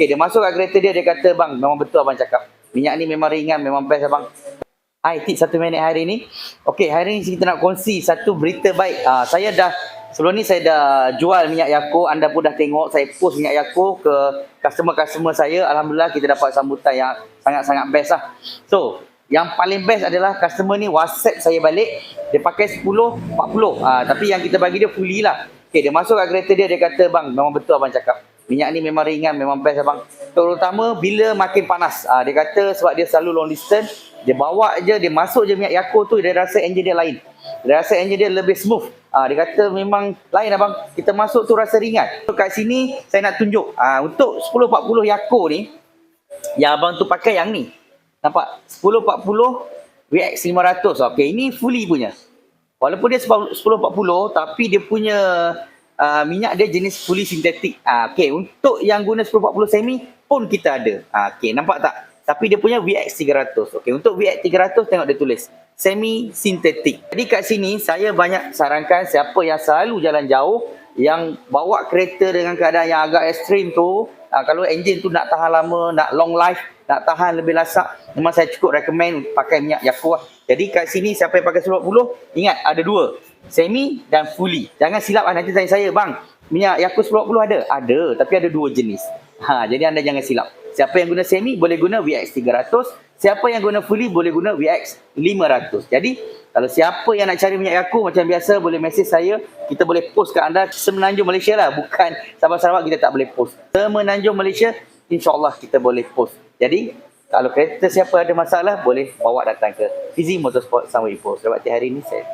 Okay, dia masuk kat kereta dia, dia kata, bang, memang betul abang cakap. Minyak ni memang ringan, memang best abang. Hai, tip satu minit hari ni. Okey, hari ni kita nak kongsi satu berita baik. Ah, saya dah, sebelum ni saya dah jual minyak Yakult. Anda pun dah tengok saya post minyak Yakult ke customer-customer saya. Alhamdulillah kita dapat sambutan yang sangat-sangat best lah. So, yang paling best adalah customer ni WhatsApp saya balik. Dia pakai 10, 40. Ah, tapi yang kita bagi dia fully lah. Okey, dia masuk kat kereta dia, dia kata, bang, memang betul abang cakap. Minyak ni memang ringan, memang best abang. Terutama bila makin panas. Ah, dia kata sebab dia selalu long distance, dia bawa je, dia masuk je minyak Yakult tu, dia rasa enjin dia lain. Dia rasa enjin dia lebih smooth. Ah, dia kata memang lain abang. Kita masuk tu rasa ringan. So, kat sini saya nak tunjuk. Ah, untuk 1040 Yakult ni, yang abang tu pakai yang ni. Nampak? 1040 VX 500. Okey, ini fully punya. Walaupun dia 1040 tapi dia punya uh, minyak dia jenis fully sintetik. Ah uh, okey, untuk yang guna 1040 semi pun kita ada. Uh, okey, nampak tak? Tapi dia punya VX 300. Okey, untuk VX 300 tengok dia tulis semi sintetik. Jadi kat sini saya banyak sarankan siapa yang selalu jalan jauh yang bawa kereta dengan keadaan yang agak ekstrim tu, uh, kalau enjin tu nak tahan lama, nak long life, nak tahan lebih lasak, memang saya cukup recommend pakai minyak Yakult lah. Jadi kat sini siapa yang pakai 1040, ingat ada dua. Semi dan fully. Jangan silap lah nanti tanya saya, bang, minyak Yakult 1040 ada? Ada, tapi ada dua jenis. Ha, jadi anda jangan silap. Siapa yang guna semi boleh guna VX 300, siapa yang guna fully boleh guna VX 500. Jadi kalau siapa yang nak cari minyak Yakult macam biasa boleh mesej saya, kita boleh post kat anda semenanjung Malaysia lah, bukan Sabah-Sarawak kita tak boleh post. Semenanjung Malaysia insya-Allah kita boleh post. Jadi kalau kereta siapa ada masalah boleh bawa datang ke Fizi Motorsport Sunway Post. Lewat hari ini saya